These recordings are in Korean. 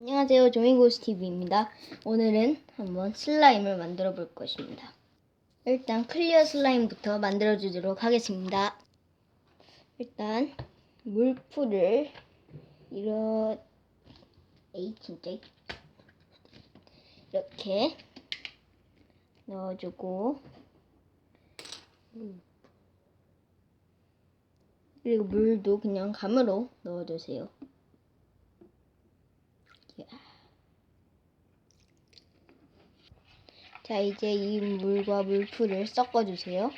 안녕하세요. 조미고스TV입니다. 오늘은 한번 슬라임을 만들어 볼 것입니다. 일단 클리어 슬라임부터 만들어 주도록 하겠습니다. 일단 물풀을 이런 에이 진짜 이렇게 넣어주고 그리고 물도 그냥 감으로 넣어주세요. 자, 이제 이 물과 물풀을 섞어주세요.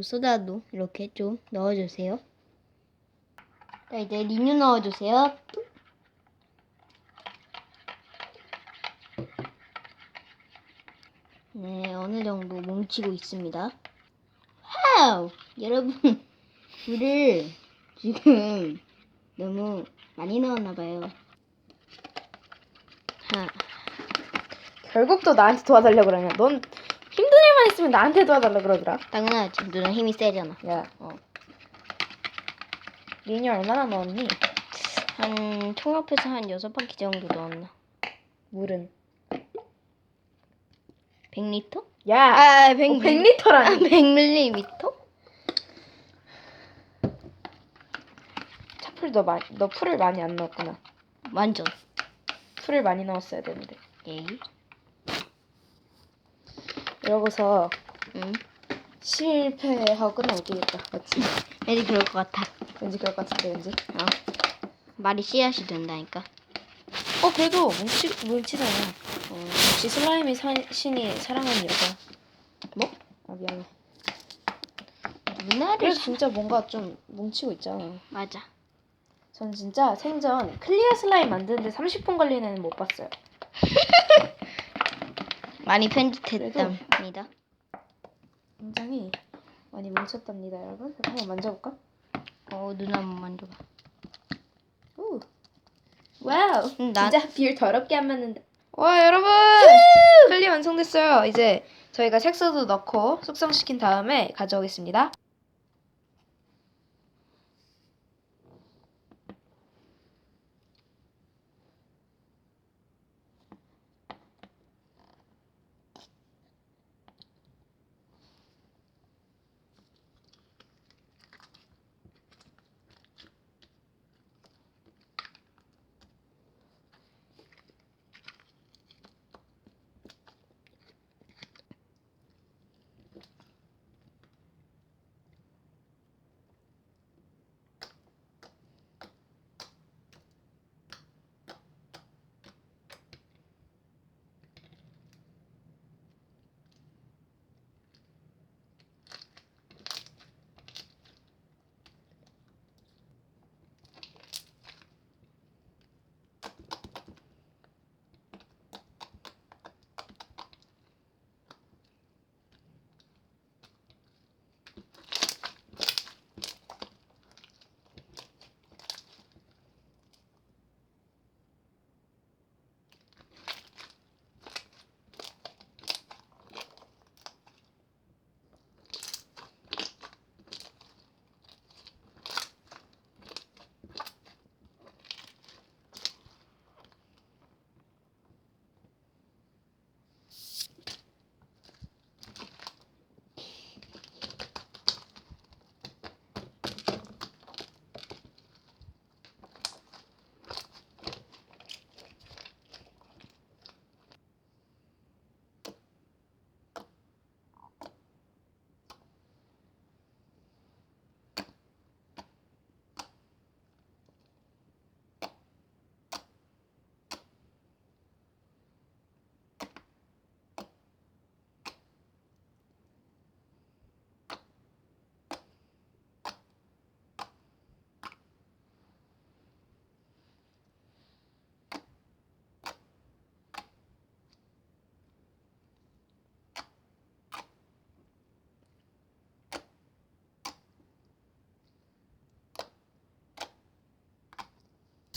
소다도 이렇게 좀 넣어주세요. 자, 이제 리뉴 넣어주세요. 네, 어느 정도 뭉치고 있습니다. 와우! 여러분, 물을 지금 너무 많이 넣었나봐요. 하. 결국 또 나한테 도와달라고 그러냐. 넌 힘든 일만 있으면 나한테 도와달라 그러더라. 당연하지. 누나 힘이 세잖아. 야, 어. 리니 얼마나 넣었니? 한 총합해서 한 여섯 바퀴 정도 넣었나? 물은. 100리터? 야, 아, 100, 어, 100리터라니. 100ml? 차풀 너 많이, 너 풀을 많이 안 넣었구나. 완전. 풀을 많이 넣었어야 되는데. 에이. 이러고서 응. 실패하고 끝나면 되겠다. 맞지? 왠지 그럴 것 같아. 왠지 그럴 것 같은데, 왠지. 어. 말이 씨앗이 된다니까. 어, 그래도 뭉치, 뭉치잖아. 어, 역시 슬라임이 사, 신이 사랑하는 여자. 뭐? 아, 미안해. 누나를. 그래서 진짜 뭔가 좀 뭉치고 있잖아. 맞아. 전 진짜 생전 클리어 슬라임 만드는데 30분 걸리는 애는 못 봤어요. 많이 편집했답니다. 굉장히 많이 뭉쳤답니다, 여러분. 한번 만져볼까? 어, 누나 한번 만져봐. 오. 와우. 음, 나- 진짜 비율 더럽게 안 맞는데. 와, 여러분! 클리어 완성됐어요. 이제 저희가 색소도 넣고 숙성시킨 다음에 가져오겠습니다.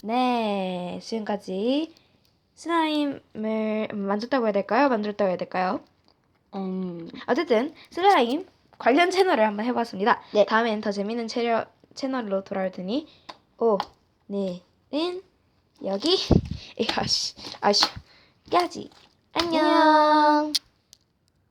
네, 지금까지 슬라임을 만졌다고 해야 될까요? 만들었다고 해야 될까요? 음, 어쨌든 슬라임 관련 채널을 한번 해봤습니다. 네. 다음엔 더 재밌는 채널, 채널로 돌아올 테니 오 내는 여기 아씨 아씨 까지 안녕. 안녕.